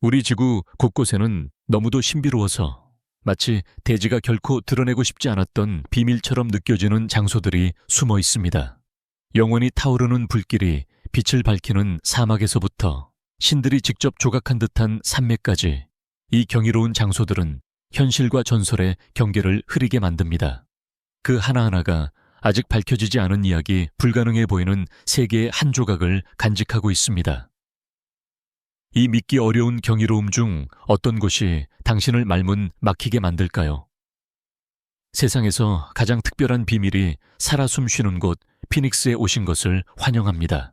우리 지구 곳곳에는 너무도 신비로워서 마치 대지가 결코 드러내고 싶지 않았던 비밀처럼 느껴지는 장소들이 숨어 있습니다. 영원히 타오르는 불길이 빛을 밝히는 사막에서부터 신들이 직접 조각한 듯한 산맥까지 이 경이로운 장소들은 현실과 전설의 경계를 흐리게 만듭니다. 그 하나하나가 아직 밝혀지지 않은 이야기 불가능해 보이는 세계의 한 조각을 간직하고 있습니다. 이 믿기 어려운 경이로움 중 어떤 곳이 당신을 말문 막히게 만들까요? 세상에서 가장 특별한 비밀이 살아 숨쉬는 곳 피닉스에 오신 것을 환영합니다.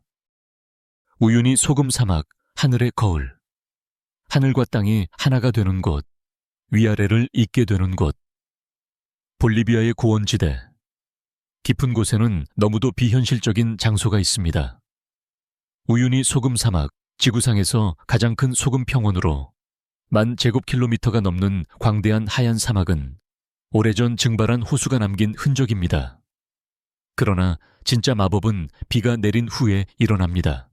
우윤희 소금 사막, 하늘의 거울. 하늘과 땅이 하나가 되는 곳, 위아래를 잇게 되는 곳. 볼리비아의 고원지대. 깊은 곳에는 너무도 비현실적인 장소가 있습니다. 우윤희 소금 사막, 지구상에서 가장 큰 소금 평원으로 만 제곱킬로미터가 넘는 광대한 하얀 사막은 오래전 증발한 호수가 남긴 흔적입니다. 그러나 진짜 마법은 비가 내린 후에 일어납니다.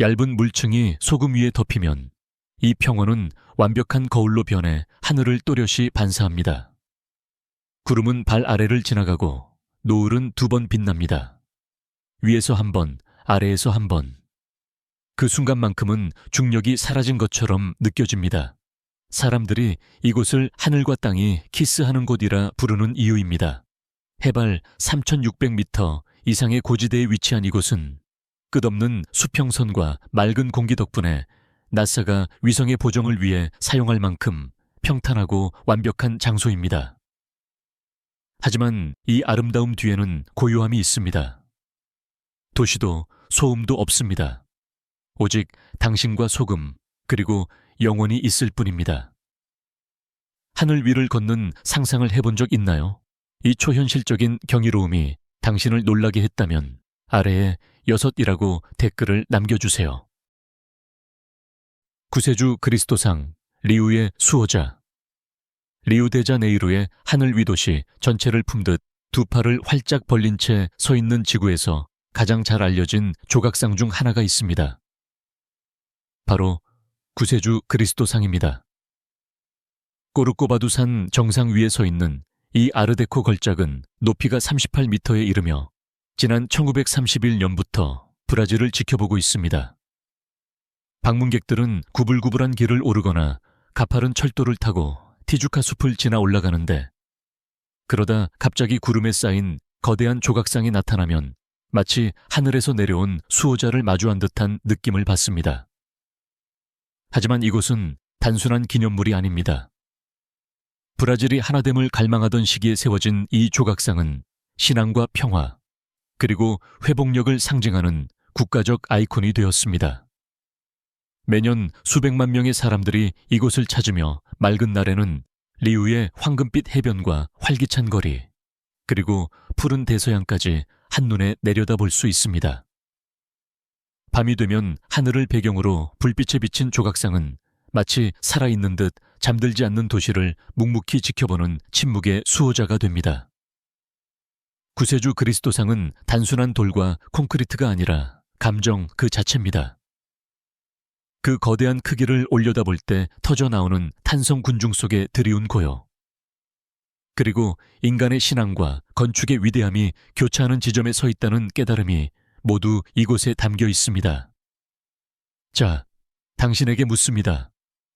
얇은 물층이 소금 위에 덮이면 이 평원은 완벽한 거울로 변해 하늘을 또렷이 반사합니다. 구름은 발 아래를 지나가고 노을은 두 번 빛납니다. 위에서 한 번, 아래에서 한 번. 그 순간만큼은 중력이 사라진 것처럼 느껴집니다. 사람들이 이곳을 하늘과 땅이 키스하는 곳이라 부르는 이유입니다. 해발 3,600m 이상의 고지대에 위치한 이곳은 끝없는 수평선과 맑은 공기 덕분에 나사가 위성의 보정을 위해 사용할 만큼 평탄하고 완벽한 장소입니다. 하지만 이 아름다움 뒤에는 고요함이 있습니다. 도시도 소음도 없습니다. 오직 당신과 소금, 그리고 영원히 있을 뿐입니다. 하늘 위를 걷는 상상을 해본 적 있나요? 이 초현실적인 경이로움이 당신을 놀라게 했다면 아래에 여섯이라고 댓글을 남겨주세요. 구세주 그리스도상 리우의 수호자 리우데자네이루의 하늘 위 도시 전체를 품듯 두 팔을 활짝 벌린 채 서 있는 지구에서 가장 잘 알려진 조각상 중 하나가 있습니다. 바로 구세주 그리스도상입니다. 꼬르꼬바두산 정상 위에 서 있는 이 아르데코 걸작은 높이가 38m에 이르며 지난 1931년부터 브라질을 지켜보고 있습니다. 방문객들은 구불구불한 길을 오르거나 가파른 철도를 타고 티주카 숲을 지나 올라가는데 그러다 갑자기 구름에 쌓인 거대한 조각상이 나타나면 마치 하늘에서 내려온 수호자를 마주한 듯한 느낌을 받습니다. 하지만 이곳은 단순한 기념물이 아닙니다. 브라질이 하나됨을 갈망하던 시기에 세워진 이 조각상은 신앙과 평화, 그리고 회복력을 상징하는 국가적 아이콘이 되었습니다. 매년 수백만 명의 사람들이 이곳을 찾으며 맑은 날에는 리우의 황금빛 해변과 활기찬 거리, 그리고 푸른 대서양까지 한눈에 내려다볼 수 있습니다. 밤이 되면 하늘을 배경으로 불빛에 비친 조각상은 마치 살아있는 듯 잠들지 않는 도시를 묵묵히 지켜보는 침묵의 수호자가 됩니다. 구세주 그리스도상은 단순한 돌과 콘크리트가 아니라 감정 그 자체입니다. 그 거대한 크기를 올려다볼 때 터져 나오는 탄성 군중 속의 드리운 고요. 그리고 인간의 신앙과 건축의 위대함이 교차하는 지점에 서 있다는 깨달음이 모두 이곳에 담겨 있습니다. 자, 당신에게 묻습니다.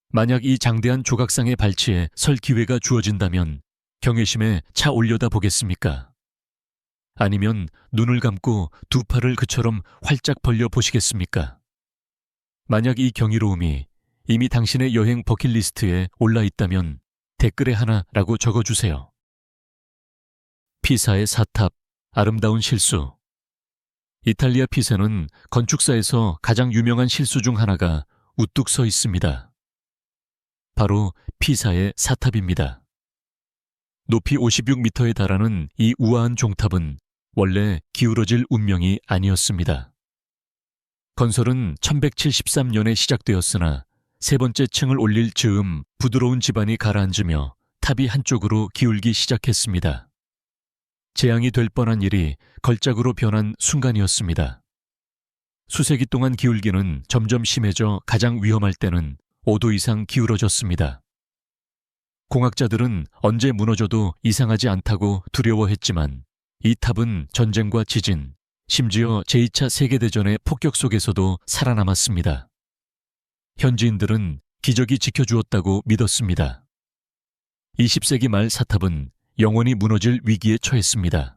만약 이 장대한 조각상의 발치에 설 기회가 주어진다면 경외심에 차 올려다 보겠습니까? 아니면 눈을 감고 두 팔을 그처럼 활짝 벌려 보시겠습니까? 만약 이 경이로움이 이미 당신의 여행 버킷리스트에 올라 있다면 댓글에 하나라고 적어주세요. 피사의 사탑, 아름다운 실수. 이탈리아 피사는 건축사에서 가장 유명한 실수 중 하나가 우뚝 서 있습니다. 바로 피사의 사탑입니다. 높이 56m에 달하는 이 우아한 종탑은 원래 기울어질 운명이 아니었습니다. 건설은 1173년에 시작되었으나 세 번째 층을 올릴 즈음 부드러운 지반이 가라앉으며 탑이 한쪽으로 기울기 시작했습니다. 재앙이 될 뻔한 일이 걸작으로 변한 순간이었습니다. 수세기 동안 기울기는 점점 심해져 가장 위험할 때는 5도 이상 기울어졌습니다. 공학자들은 언제 무너져도 이상하지 않다고 두려워했지만 이 탑은 전쟁과 지진, 심지어 제2차 세계대전의 폭격 속에서도 살아남았습니다. 현지인들은 기적이 지켜주었다고 믿었습니다. 20세기 말 사탑은 영원히 무너질 위기에 처했습니다.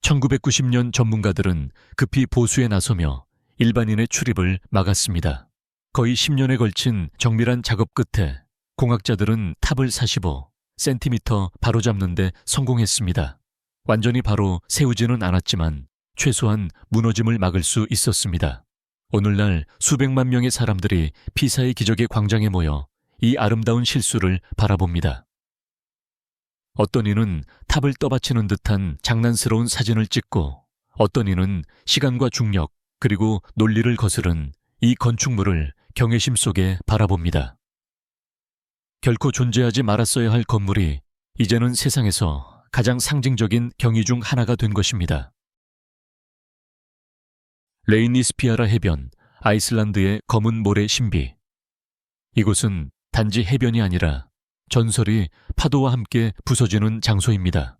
1990년 전문가들은 급히 보수에 나서며 일반인의 출입을 막았습니다. 거의 10년에 걸친 정밀한 작업 끝에 공학자들은 탑을 45cm 바로잡는데 성공했습니다. 완전히 바로 세우지는 않았지만 최소한 무너짐을 막을 수 있었습니다. 오늘날 수백만 명의 사람들이 피사의 기적의 광장에 모여 이 아름다운 실수를 바라봅니다. 어떤 이는 탑을 떠받치는 듯한 장난스러운 사진을 찍고 어떤 이는 시간과 중력 그리고 논리를 거스른 이 건축물을 경외심 속에 바라봅니다. 결코 존재하지 말았어야 할 건물이 이제는 세상에서 가장 상징적인 경이 중 하나가 된 것입니다. 레이니스피아라 해변, 아이슬란드의 검은 모래 신비. 이곳은 단지 해변이 아니라 전설이 파도와 함께 부서지는 장소입니다.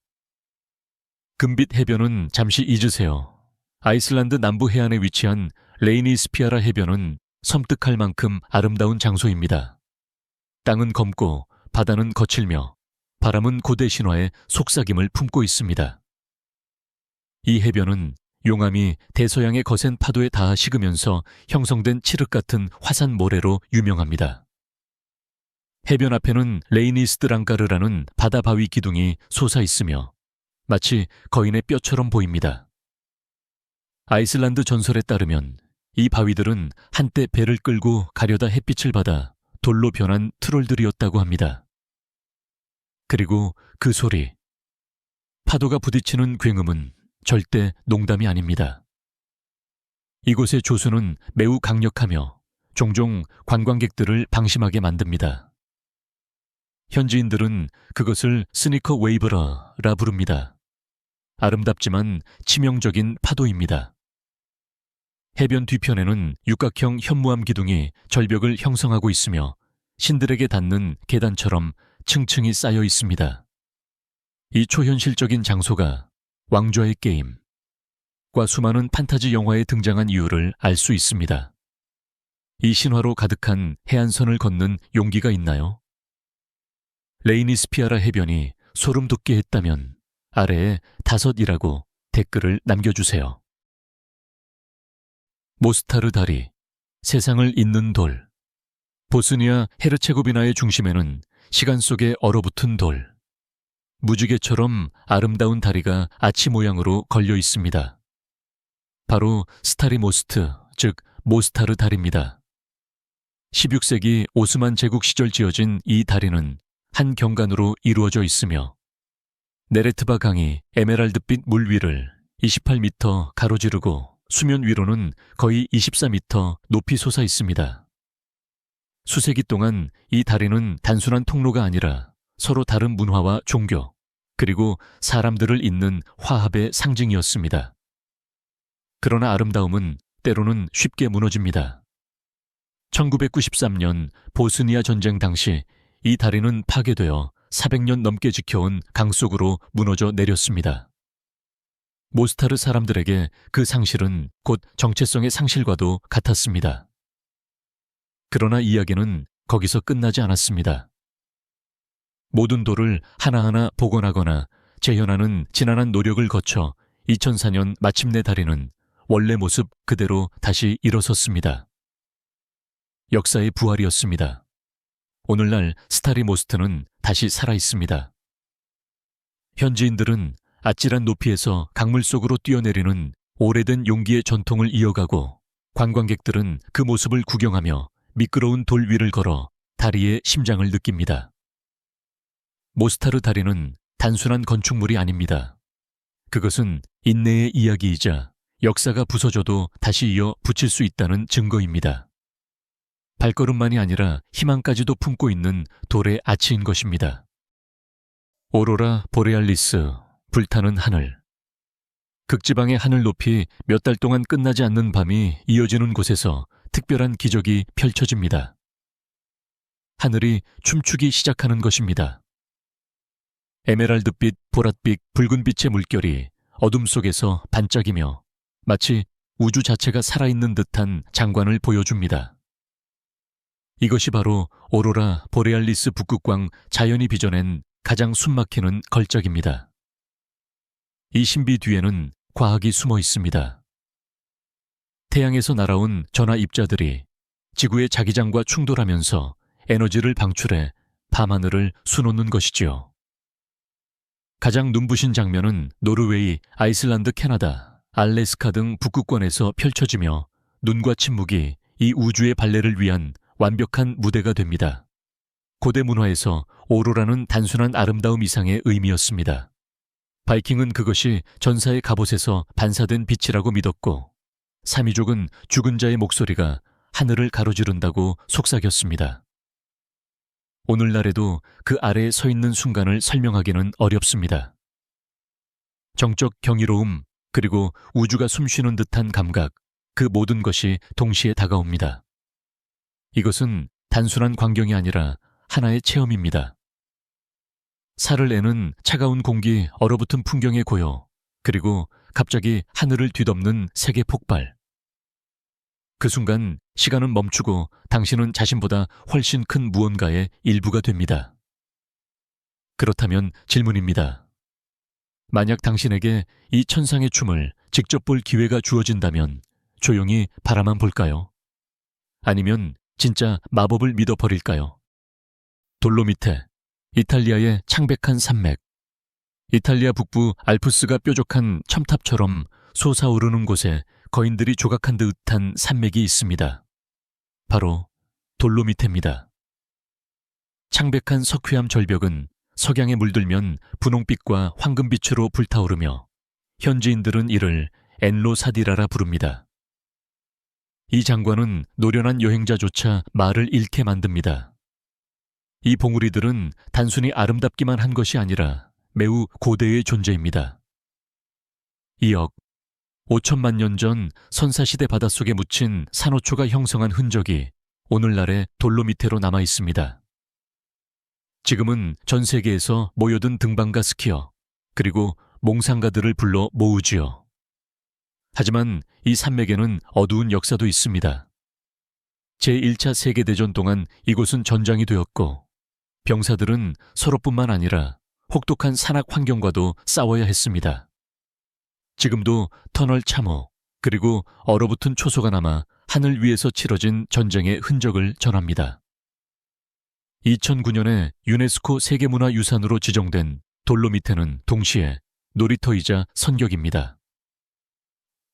금빛 해변은 잠시 잊으세요. 아이슬란드 남부 해안에 위치한 레이니스피아라 해변은 섬뜩할 만큼 아름다운 장소입니다. 땅은 검고 바다는 거칠며 바람은 고대 신화의 속삭임을 품고 있습니다. 이 해변은 용암이 대서양의 거센 파도에 닿아 식으면서 형성된 칠흑 같은 화산 모래로 유명합니다. 해변 앞에는 레이니스드랑가르라는 바다 바위 기둥이 솟아 있으며 마치 거인의 뼈처럼 보입니다. 아이슬란드 전설에 따르면 이 바위들은 한때 배를 끌고 가려다 햇빛을 받아 돌로 변한 트롤들이었다고 합니다. 그리고 그 소리. 파도가 부딪히는 굉음은 절대 농담이 아닙니다. 이곳의 조수는 매우 강력하며 종종 관광객들을 방심하게 만듭니다. 현지인들은 그것을 스니커 웨이브라라 부릅니다. 아름답지만 치명적인 파도입니다. 해변 뒤편에는 육각형 현무암 기둥이 절벽을 형성하고 있으며 신들에게 닿는 계단처럼 층층이 쌓여 있습니다. 이 초현실적인 장소가 왕좌의 게임, 과 수많은 판타지 영화에 등장한 이유를 알 수 있습니다. 이 신화로 가득한 해안선을 걷는 용기가 있나요? 레이니스피아라 해변이 소름 돋게 했다면 아래에 다섯이라고 댓글을 남겨주세요. 모스타르 다리, 세상을 잇는 돌. 보스니아 헤르체고비나의 중심에는 시간 속에 얼어붙은 돌. 무지개처럼 아름다운 다리가 아치 모양으로 걸려 있습니다. 바로 스타리 모스트, 즉 모스타르 다리입니다. 16세기 오스만 제국 시절 지어진 이 다리는 한 경관으로 이루어져 있으며 네레트바 강이 에메랄드빛 물 위를 28m 가로지르고 수면 위로는 거의 24m 높이 솟아 있습니다. 수세기 동안 이 다리는 단순한 통로가 아니라 서로 다른 문화와 종교, 그리고 사람들을 잇는 화합의 상징이었습니다. 그러나 아름다움은 때로는 쉽게 무너집니다. 1993년 보스니아 전쟁 당시 이 다리는 파괴되어 400년 넘게 지켜온 강 속으로 무너져 내렸습니다. 모스타르 사람들에게 그 상실은 곧 정체성의 상실과도 같았습니다. 그러나 이야기는 거기서 끝나지 않았습니다. 모든 돌을 하나하나 복원하거나 재현하는 지난한 노력을 거쳐 2004년 마침내 다리는 원래 모습 그대로 다시 일어섰습니다. 역사의 부활이었습니다. 오늘날 스타리모스트는 다시 살아 있습니다. 현지인들은 아찔한 높이에서 강물 속으로 뛰어내리는 오래된 용기의 전통을 이어가고 관광객들은 그 모습을 구경하며 미끄러운 돌 위를 걸어 다리의 심장을 느낍니다. 모스타르 다리는 단순한 건축물이 아닙니다. 그것은 인내의 이야기이자 역사가 부서져도 다시 이어 붙일 수 있다는 증거입니다. 발걸음만이 아니라 희망까지도 품고 있는 돌의 아치인 것입니다. 오로라 보레알리스, 불타는 하늘. 극지방의 하늘 높이 몇 달 동안 끝나지 않는 밤이 이어지는 곳에서 특별한 기적이 펼쳐집니다. 하늘이 춤추기 시작하는 것입니다. 에메랄드빛, 보랏빛, 붉은빛의 물결이 어둠 속에서 반짝이며 마치 우주 자체가 살아있는 듯한 장관을 보여줍니다. 이것이 바로 오로라 보레알리스 북극광 자연이 빚어낸 가장 숨막히는 걸작입니다. 이 신비 뒤에는 과학이 숨어 있습니다. 태양에서 날아온 전화 입자들이 지구의 자기장과 충돌하면서 에너지를 방출해 밤하늘을 수놓는 것이지요. 가장 눈부신 장면은 노르웨이, 아이슬란드, 캐나다, 알래스카 등 북극권에서 펼쳐지며 눈과 침묵이 이 우주의 발레를 위한 완벽한 무대가 됩니다. 고대 문화에서 오로라는 단순한 아름다움 이상의 의미였습니다. 바이킹은 그것이 전사의 갑옷에서 반사된 빛이라고 믿었고, 사미족은 죽은 자의 목소리가 하늘을 가로지른다고 속삭였습니다. 오늘날에도 그 아래에 서 있는 순간을 설명하기는 어렵습니다. 정적 경이로움, 그리고 우주가 숨쉬는 듯한 감각, 그 모든 것이 동시에 다가옵니다. 이것은 단순한 광경이 아니라 하나의 체험입니다. 살을 내는 차가운 공기, 얼어붙은 풍경의 고요, 그리고 갑자기 하늘을 뒤덮는 세계 폭발. 그 순간 시간은 멈추고 당신은 자신보다 훨씬 큰 무언가의 일부가 됩니다. 그렇다면 질문입니다. 만약 당신에게 이 천상의 춤을 직접 볼 기회가 주어진다면 조용히 바라만 볼까요? 아니면 진짜 마법을 믿어버릴까요? 돌로미테, 이탈리아의 창백한 산맥. 이탈리아 북부 알프스가 뾰족한 첨탑처럼 솟아오르는 곳에 거인들이 조각한 듯한 산맥이 있습니다. 바로 돌로미테입니다. 창백한 석회암 절벽은 석양에 물들면 분홍빛과 황금빛으로 불타오르며 현지인들은 이를 엔로사디라라 부릅니다. 이 장관은 노련한 여행자조차 말을 잃게 만듭니다. 이 봉우리들은 단순히 아름답기만 한 것이 아니라 매우 고대의 존재입니다. 2억 5천만 년 전 선사시대 바닷속에 묻힌 산호초가 형성한 흔적이 오늘날의 돌로미테로 남아 있습니다. 지금은 전 세계에서 모여든 등반가 스키어, 그리고 몽상가들을 불러 모으지요. 하지만 이 산맥에는 어두운 역사도 있습니다. 제1차 세계대전 동안 이곳은 전장이 되었고, 병사들은 서로뿐만 아니라 혹독한 산악 환경과도 싸워야 했습니다. 지금도 터널 참호, 그리고 얼어붙은 초소가 남아 하늘 위에서 치러진 전쟁의 흔적을 전합니다. 2009년에 유네스코 세계문화유산으로 지정된 돌로미테는 동시에 놀이터이자 선격입니다.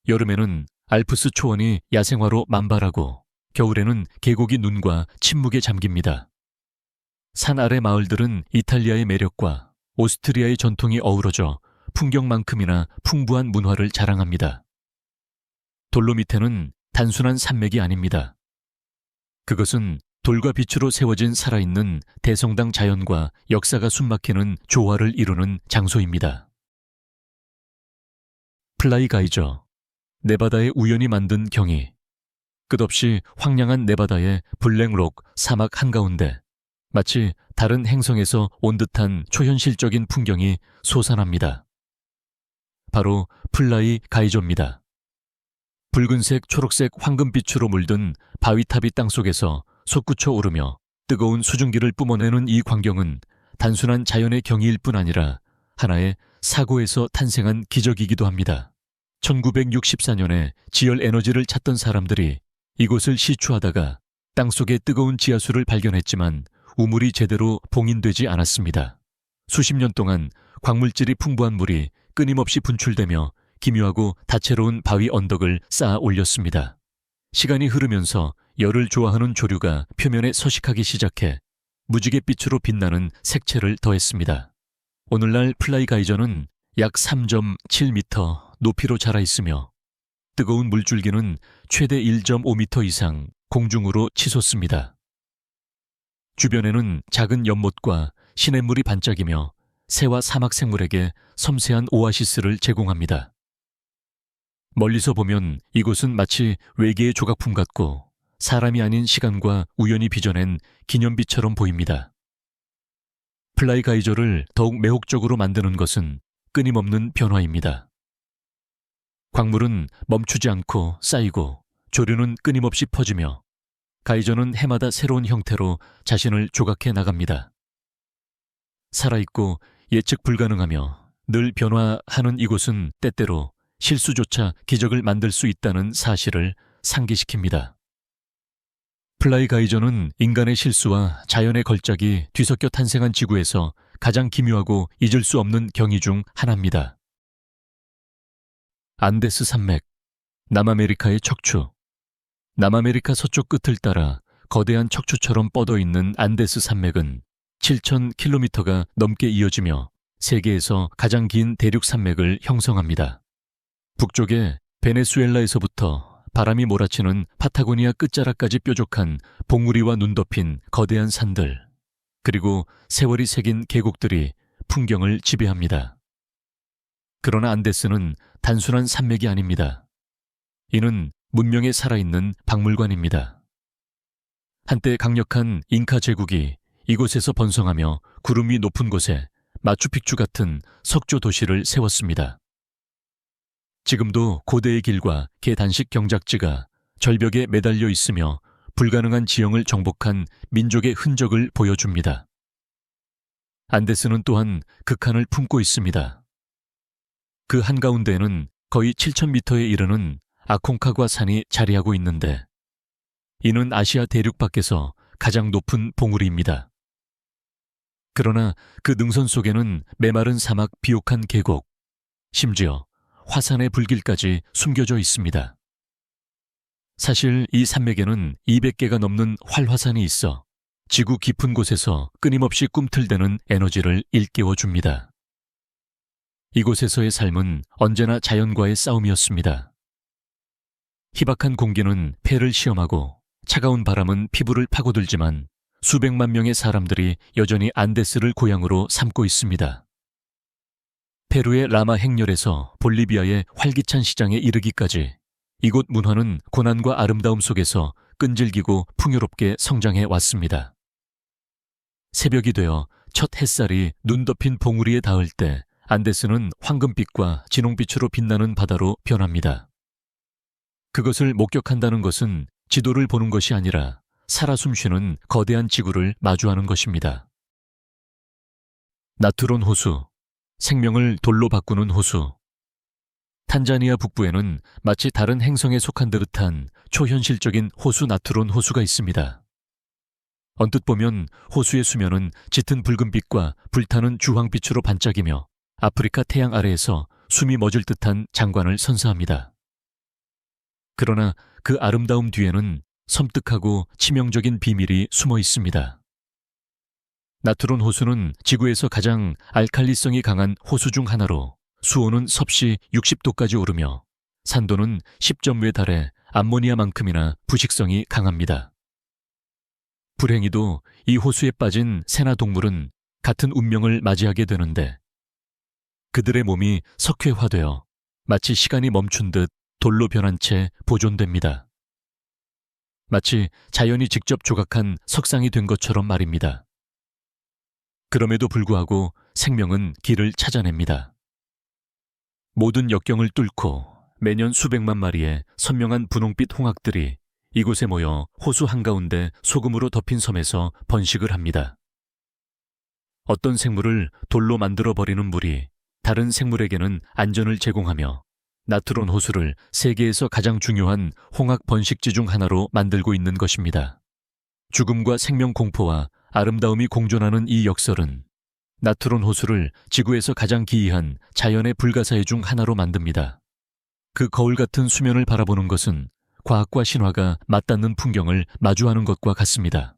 여름에는 알프스 초원이 야생화로 만발하고 겨울에는 계곡이 눈과 침묵에 잠깁니다. 산 아래 마을들은 이탈리아의 매력과 오스트리아의 전통이 어우러져 풍경만큼이나 풍부한 문화를 자랑합니다. 돌로미테는 단순한 산맥이 아닙니다. 그것은 돌과 빛으로 세워진 살아있는 대성당 자연과 역사가 숨막히는 조화를 이루는 장소입니다. 플라이 가이저, 네바다에 우연히 만든 경이, 끝없이 황량한 네바다의 블랙록 사막 한가운데 마치 다른 행성에서 온 듯한 초현실적인 풍경이 솟아납니다. 바로 플라이 가이저입니다. 붉은색, 초록색, 황금빛으로 물든 바위탑이 땅속에서 솟구쳐 오르며 뜨거운 수증기를 뿜어내는 이 광경은 단순한 자연의 경이일 뿐 아니라 하나의 사고에서 탄생한 기적이기도 합니다. 1964년에 지열 에너지를 찾던 사람들이 이곳을 시추하다가 땅속에 뜨거운 지하수를 발견했지만 우물이 제대로 봉인되지 않았습니다. 수십 년 동안 광물질이 풍부한 물이 끊임없이 분출되며 기묘하고 다채로운 바위 언덕을 쌓아 올렸습니다. 시간이 흐르면서 열을 좋아하는 조류가 표면에 서식하기 시작해 무지갯빛으로 빛나는 색채를 더했습니다. 오늘날 플라이 가이저는 약 3.7m 높이로 자라 있으며 뜨거운 물줄기는 최대 1.5m 이상 공중으로 치솟습니다. 주변에는 작은 연못과 시냇물이 반짝이며 새와 사막 생물에게 섬세한 오아시스를 제공합니다. 멀리서 보면 이곳은 마치 외계의 조각품 같고 사람이 아닌 시간과 우연히 빚어낸 기념비처럼 보입니다. 플라이 가이저를 더욱 매혹적으로 만드는 것은 끊임없는 변화입니다. 광물은 멈추지 않고 쌓이고 조류는 끊임없이 퍼지며 가이저는 해마다 새로운 형태로 자신을 조각해 나갑니다. 살아있고 예측 불가능하며 늘 변화하는 이곳은 때때로 실수조차 기적을 만들 수 있다는 사실을 상기시킵니다. 플라이 가이저는 인간의 실수와 자연의 걸작이 뒤섞여 탄생한 지구에서 가장 기묘하고 잊을 수 없는 경이 중 하나입니다. 안데스 산맥, 남아메리카의 척추. 남아메리카 서쪽 끝을 따라 거대한 척추처럼 뻗어 있는 안데스 산맥은 7,000km가 넘게 이어지며 세계에서 가장 긴 대륙 산맥을 형성합니다. 북쪽에 베네수엘라에서부터 바람이 몰아치는 파타고니아 끝자락까지 뾰족한 봉우리와 눈 덮인 거대한 산들, 그리고 세월이 새긴 계곡들이 풍경을 지배합니다. 그러나 안데스는 단순한 산맥이 아닙니다. 이는 문명에 살아있는 박물관입니다. 한때 강력한 잉카 제국이 이곳에서 번성하며 구름 이 높은 곳에 마추픽추 같은 석조 도시를 세웠습니다. 지금도 고대의 길과 개단식 경작지가 절벽에 매달려 있으며 불가능한 지형을 정복한 민족의 흔적을 보여줍니다. 안데스는 또한 극한을 품고 있습니다. 그 한가운데에는 거의 7,000m에 이르는 아콩카과 산이 자리하고 있는데 이는 아시아 대륙 밖에서 가장 높은 봉우리입니다. 그러나 그 능선 속에는 메마른 사막 비옥한 계곡, 심지어 화산의 불길까지 숨겨져 있습니다. 사실 이 산맥에는 200개가 넘는 활화산이 있어 지구 깊은 곳에서 끊임없이 꿈틀대는 에너지를 일깨워 줍니다. 이곳에서의 삶은 언제나 자연과의 싸움이었습니다. 희박한 공기는 폐를 시험하고 차가운 바람은 피부를 파고들지만 수백만 명의 사람들이 여전히 안데스를 고향으로 삼고 있습니다. 페루의 라마 행렬에서 볼리비아의 활기찬 시장에 이르기까지 이곳 문화는 고난과 아름다움 속에서 끈질기고 풍요롭게 성장해 왔습니다. 새벽이 되어 첫 햇살이 눈 덮인 봉우리에 닿을 때 안데스는 황금빛과 진홍빛으로 빛나는 바다로 변합니다. 그것을 목격한다는 것은 지도를 보는 것이 아니라 살아 숨쉬는 거대한 지구를 마주하는 것입니다. 나트론 호수, 생명을 돌로 바꾸는 호수. 탄자니아 북부에는 마치 다른 행성에 속한 듯한 초현실적인 호수 나트론 호수가 있습니다. 언뜻 보면 호수의 수면은 짙은 붉은빛과 불타는 주황빛으로 반짝이며 아프리카 태양 아래에서 숨이 멎을 듯한 장관을 선사합니다. 그러나 그 아름다움 뒤에는 섬뜩하고 치명적인 비밀이 숨어 있습니다. 나트론 호수는 지구에서 가장 알칼리성이 강한 호수 중 하나로 수온은 섭씨 60도까지 오르며 산도는 10점에 달해 암모니아만큼이나 부식성이 강합니다. 불행히도 이 호수에 빠진 새나 동물은 같은 운명을 맞이하게 되는데 그들의 몸이 석회화되어 마치 시간이 멈춘 듯 돌로 변한 채 보존됩니다. 마치 자연이 직접 조각한 석상이 된 것처럼 말입니다. 그럼에도 불구하고 생명은 길을 찾아냅니다. 모든 역경을 뚫고 매년 수백만 마리의 선명한 분홍빛 홍학들이 이곳에 모여 호수 한가운데 소금으로 덮인 섬에서 번식을 합니다. 어떤 생물을 돌로 만들어 버리는 물이 다른 생물에게는 안전을 제공하며 나트론 호수를 세계에서 가장 중요한 홍학 번식지 중 하나로 만들고 있는 것입니다. 죽음과 생명 공포와 아름다움이 공존하는 이 역설은 나트론 호수를 지구에서 가장 기이한 자연의 불가사의 중 하나로 만듭니다. 그 거울 같은 수면을 바라보는 것은 과학과 신화가 맞닿는 풍경을 마주하는 것과 같습니다.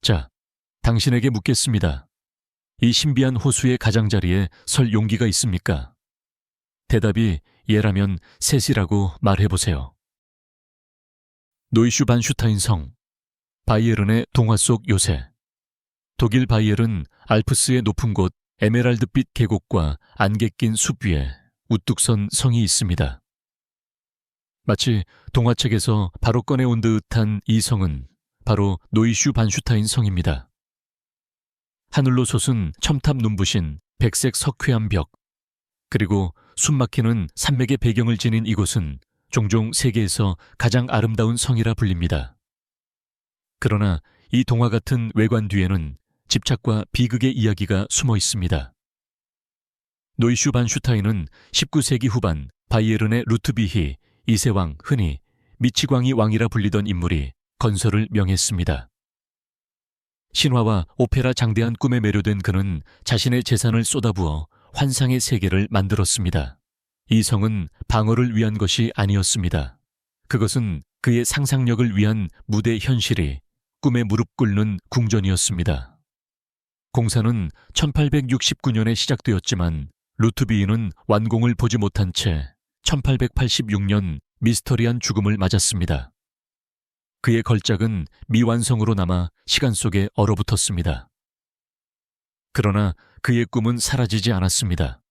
자, 당신에게 묻겠습니다. 이 신비한 호수의 가장자리에 설 용기가 있습니까? 대답이 예라면 셋이라고 말해보세요. 노이슈반슈타인 성 바이에른의 동화 속 요새. 독일 바이에른 알프스의 높은 곳 에메랄드빛 계곡과 안개 낀 숲 위에 우뚝 선 성이 있습니다. 마치 동화책에서 바로 꺼내온 듯한 이 성은 바로 노이슈 반슈타인 성입니다. 하늘로 솟은 첨탑 눈부신 백색 석회암 벽, 그리고 숨막히는 산맥의 배경을 지닌 이곳은 종종 세계에서 가장 아름다운 성이라 불립니다. 그러나 이 동화 같은 외관 뒤에는 집착과 비극의 이야기가 숨어 있습니다. 노이슈 반슈타인은 19세기 후반 바이에른의 루트비히 이세왕 흔히 미치광이 왕이라 불리던 인물이 건설을 명했습니다. 신화와 오페라 장대한 꿈에 매료된 그는 자신의 재산을 쏟아부어 환상의 세계를 만들었습니다. 이 성은 방어를 위한 것이 아니었습니다. 그것은 그의 상상력을 위한 무대 현실이 꿈에 무릎 꿇는 궁전이었습니다. 공사는 1869년에 시작되었지만 루트비인은 완공을 보지 못한 채 1886년 미스터리한 죽음을 맞았습니다. 그의 걸작은 미완성으로 남아 시간 속에 얼어붙었습니다. 그러나 그의 꿈은 사라지지 않았습니다.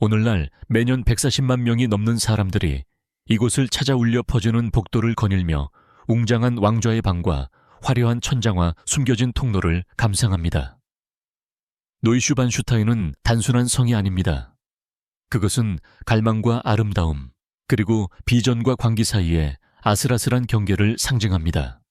오늘날 매년 140만 명이 넘는 사람들이 이곳을 찾아 울려 퍼주는 복도를 거닐며 웅장한 왕좌의 방과 화려한 천장과 숨겨진 통로를 감상합니다. 노이슈반슈타인은 단순한 성이 아닙니다. 그것은 갈망과 아름다움, 그리고 비전과 광기 사이에 아슬아슬한 경계를 상징합니다.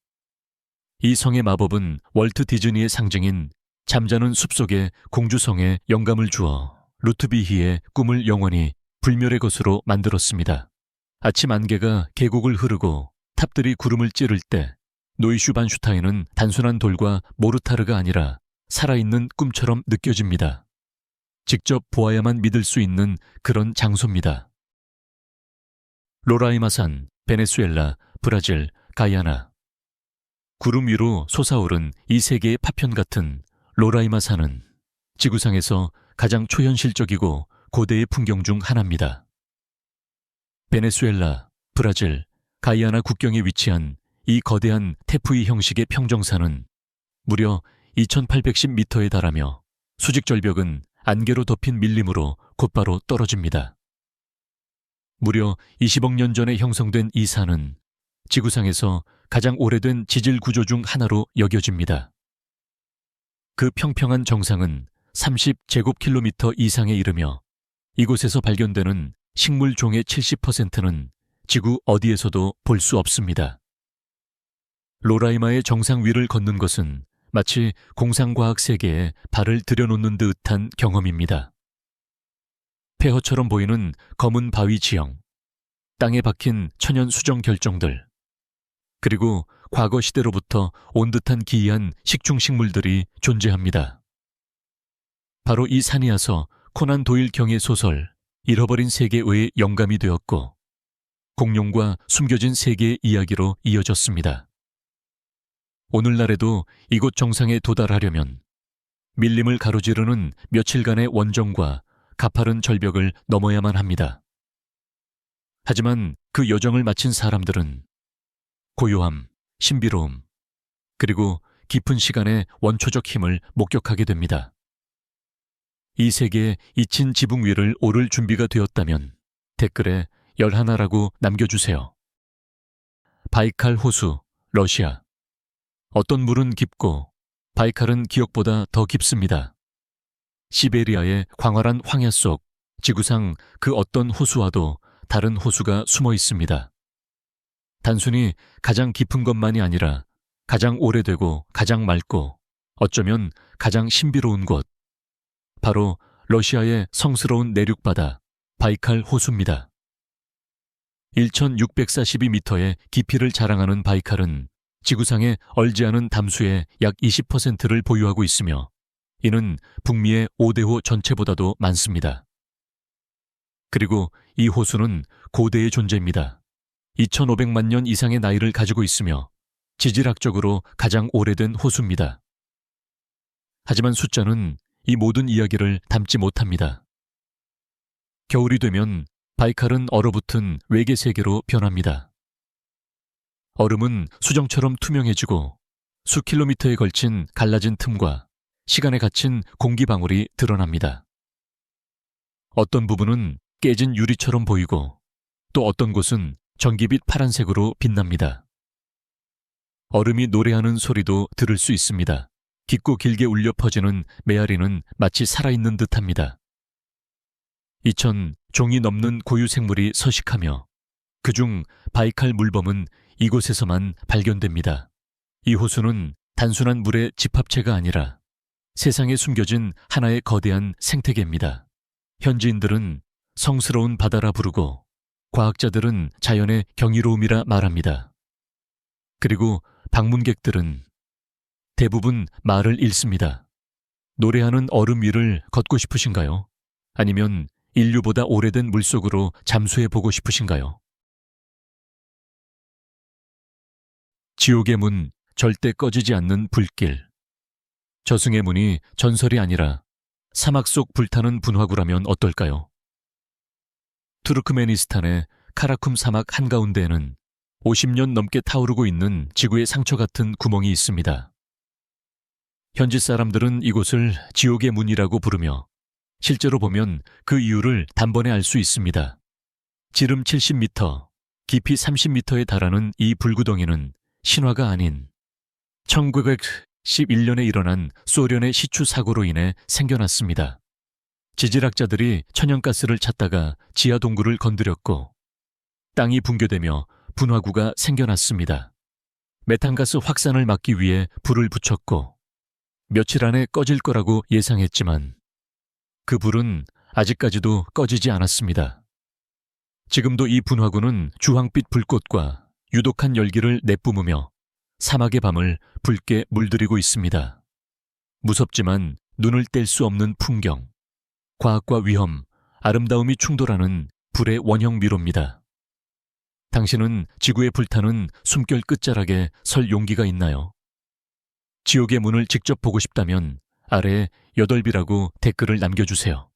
이 성의 마법은 월트 디즈니의 상징인 잠자는 숲속의 공주성에 영감을 주어 루트비히의 꿈을 영원히 불멸의 것으로 만들었습니다. 아침 안개가 계곡을 흐르고 탑들이 구름을 찌를 때 노이슈반슈타인은 단순한 돌과 모르타르가 아니라 살아있는 꿈처럼 느껴집니다. 직접 보아야만 믿을 수 있는 그런 장소입니다. 로라이마산, 베네수엘라, 브라질, 가야나. 구름 위로 솟아오른 이 세계의 파편 같은 로라이마 산은 지구상에서 가장 초현실적이고 고대의 풍경 중 하나입니다. 베네수엘라, 브라질, 가이아나 국경에 위치한 이 거대한 테프이 형식의 평정산은 무려 2810m에 달하며 수직 절벽은 안개로 덮인 밀림으로 곧바로 떨어집니다. 무려 20억 년 전에 형성된 이 산은 지구상에서 가장 오래된 지질 구조 중 하나로 여겨집니다. 그 평평한 정상은 30제곱킬로미터 이상에 이르며 이곳에서 발견되는 식물 종의 70%는 지구 어디에서도 볼 수 없습니다. 로라이마의 정상 위를 걷는 것은 마치 공상과학 세계에 발을 들여놓는 듯한 경험입니다. 폐허처럼 보이는 검은 바위 지형, 땅에 박힌 천연 수정 결정들, 그리고 과거 시대로부터 온 듯한 기이한 식충식물들이 존재합니다. 바로 이 산이어서 코난 도일 경의 소설 잃어버린 세계의 영감이 되었고 공룡과 숨겨진 세계의 이야기로 이어졌습니다. 오늘날에도 이곳 정상에 도달하려면 밀림을 가로지르는 며칠간의 원정과 가파른 절벽을 넘어야만 합니다. 하지만 그 여정을 마친 사람들은 고요함, 신비로움, 그리고 깊은 시간의 원초적 힘을 목격하게 됩니다. 이 세계에 잊힌 지붕 위를 오를 준비가 되었다면 댓글에 열 하나라고 남겨주세요. 바이칼 호수, 러시아. 어떤 물은 깊고 바이칼은 기억보다 더 깊습니다. 시베리아의 광활한 황야 속 지구상 그 어떤 호수와도 다른 호수가 숨어 있습니다. 단순히 가장 깊은 것만이 아니라 가장 오래되고 가장 맑고 어쩌면 가장 신비로운 곳. 바로 러시아의 성스러운 내륙바다 바이칼 호수입니다. 1642m의 깊이를 자랑하는 바이칼은 지구상에 얼지 않은 담수의 약 20%를 보유하고 있으며 이는 북미의 5대호 전체보다도 많습니다. 그리고 이 호수는 고대의 존재입니다. 2500만 년 이상의 나이를 가지고 있으며 지질학적으로 가장 오래된 호수입니다. 하지만 숫자는 이 모든 이야기를 담지 못합니다. 겨울이 되면 바이칼은 얼어붙은 외계 세계로 변합니다. 얼음은 수정처럼 투명해지고 수 킬로미터에 걸친 갈라진 틈과 시간에 갇힌 공기 방울이 드러납니다. 어떤 부분은 깨진 유리처럼 보이고 또 어떤 곳은 전기빛 파란색으로 빛납니다. 얼음이 노래하는 소리도 들을 수 있습니다. 깊고 길게 울려 퍼지는 메아리는 마치 살아있는 듯합니다. 이천 종이 넘는 고유 생물이 서식하며 그중 바이칼 물범은 이곳에서만 발견됩니다. 이 호수는 단순한 물의 집합체가 아니라 세상에 숨겨진 하나의 거대한 생태계입니다. 현지인들은 성스러운 바다라 부르고 과학자들은 자연의 경이로움이라 말합니다. 그리고 방문객들은 대부분 말을 잃습니다. 노래하는 얼음 위를 걷고 싶으신가요? 아니면 인류보다 오래된 물속으로 잠수해 보고 싶으신가요? 지옥의 문, 절대 꺼지지 않는 불길. 저승의 문이 전설이 아니라 사막 속 불타는 분화구라면 어떨까요? 투르크메니스탄의 카라쿰 사막 한가운데에는 50년 넘게 타오르고 있는 지구의 상처 같은 구멍이 있습니다. 현지 사람들은 이곳을 지옥의 문이라고 부르며 실제로 보면 그 이유를 단번에 알 수 있습니다. 지름 70m, 깊이 30m에 달하는 이 불구덩이는 신화가 아닌 1911년에 일어난 소련의 시추 사고로 인해 생겨났습니다. 지질학자들이 천연가스를 찾다가 지하 동굴을 건드렸고 땅이 붕괴되며 분화구가 생겨났습니다. 메탄가스 확산을 막기 위해 불을 붙였고 며칠 안에 꺼질 거라고 예상했지만 그 불은 아직까지도 꺼지지 않았습니다. 지금도 이 분화구는 주황빛 불꽃과 유독한 열기를 내뿜으며 사막의 밤을 붉게 물들이고 있습니다. 무섭지만 눈을 뗄 수 없는 풍경, 과학과 위험, 아름다움이 충돌하는 불의 원형 미로입니다. 당신은 지구에 불타는 숨결 끝자락에 설 용기가 있나요? 지옥의 문을 직접 보고 싶다면 아래에 여덟비라고 댓글을 남겨주세요.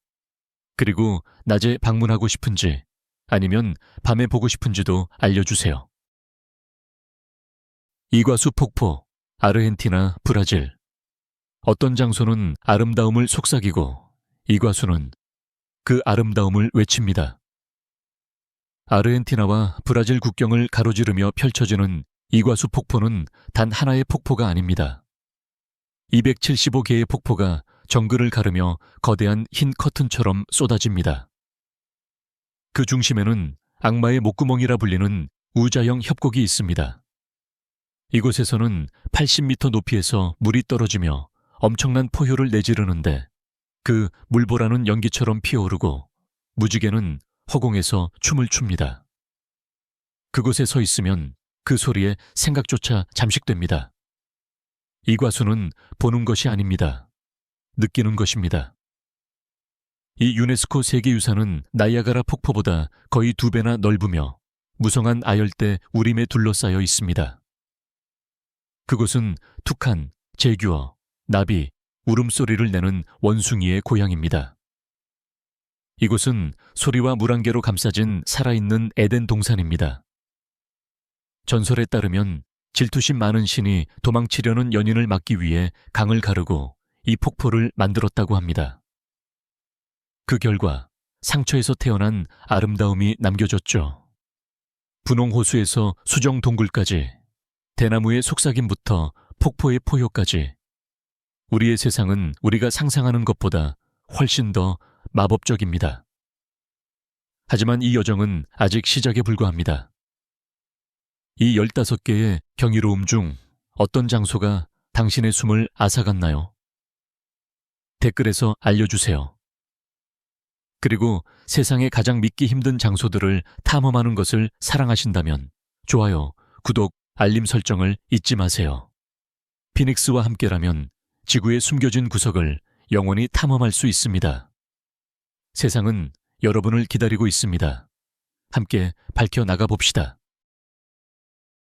그리고 낮에 방문하고 싶은지 아니면 밤에 보고 싶은지도 알려주세요. 이과수 폭포, 아르헨티나, 브라질. 어떤 장소는 아름다움을 속삭이고 이과수는 그 아름다움을 외칩니다. 아르헨티나와 브라질 국경을 가로지르며 펼쳐지는 이과수 폭포는 단 하나의 폭포가 아닙니다. 275개의 폭포가 정글을 가르며 거대한 흰 커튼처럼 쏟아집니다. 그 중심에는 악마의 목구멍이라 불리는 우자형 협곡이 있습니다. 이곳에서는 80m 높이에서 물이 떨어지며 엄청난 포효를 내지르는데 그 물보라는 연기처럼 피어오르고 무지개는 허공에서 춤을 춥니다. 그곳에 서 있으면 그 소리에 생각조차 잠식됩니다. 이 과수는 보는 것이 아닙니다. 느끼는 것입니다. 이 유네스코 세계유산은 나이아가라 폭포보다 거의 두 배나 넓으며 무성한 아열대 우림에 둘러싸여 있습니다. 그곳은 툭한, 제규어, 나비, 울음소리를 내는 원숭이의 고향입니다. 이곳은 소리와 물안개로 감싸진 살아있는 에덴 동산입니다. 전설에 따르면 질투심 많은 신이 도망치려는 연인을 막기 위해 강을 가르고 이 폭포를 만들었다고 합니다. 그 결과 상처에서 태어난 아름다움이 남겨졌죠. 분홍호수에서 수정 동굴까지 대나무의 속삭임부터 폭포의 포효까지 우리의 세상은 우리가 상상하는 것보다 훨씬 더 마법적입니다. 하지만 이 여정은 아직 시작에 불과합니다. 이 15개의 경이로움 중 어떤 장소가 당신의 숨을 앗아갔나요? 댓글에서 알려주세요. 그리고 세상에 가장 믿기 힘든 장소들을 탐험하는 것을 사랑하신다면 좋아요, 구독, 알림 설정을 잊지 마세요. 피닉스와 함께라면 지구의 숨겨진 구석을 영원히 탐험할 수 있습니다. 세상은 여러분을 기다리고 있습니다. 함께 밝혀 나가 봅시다.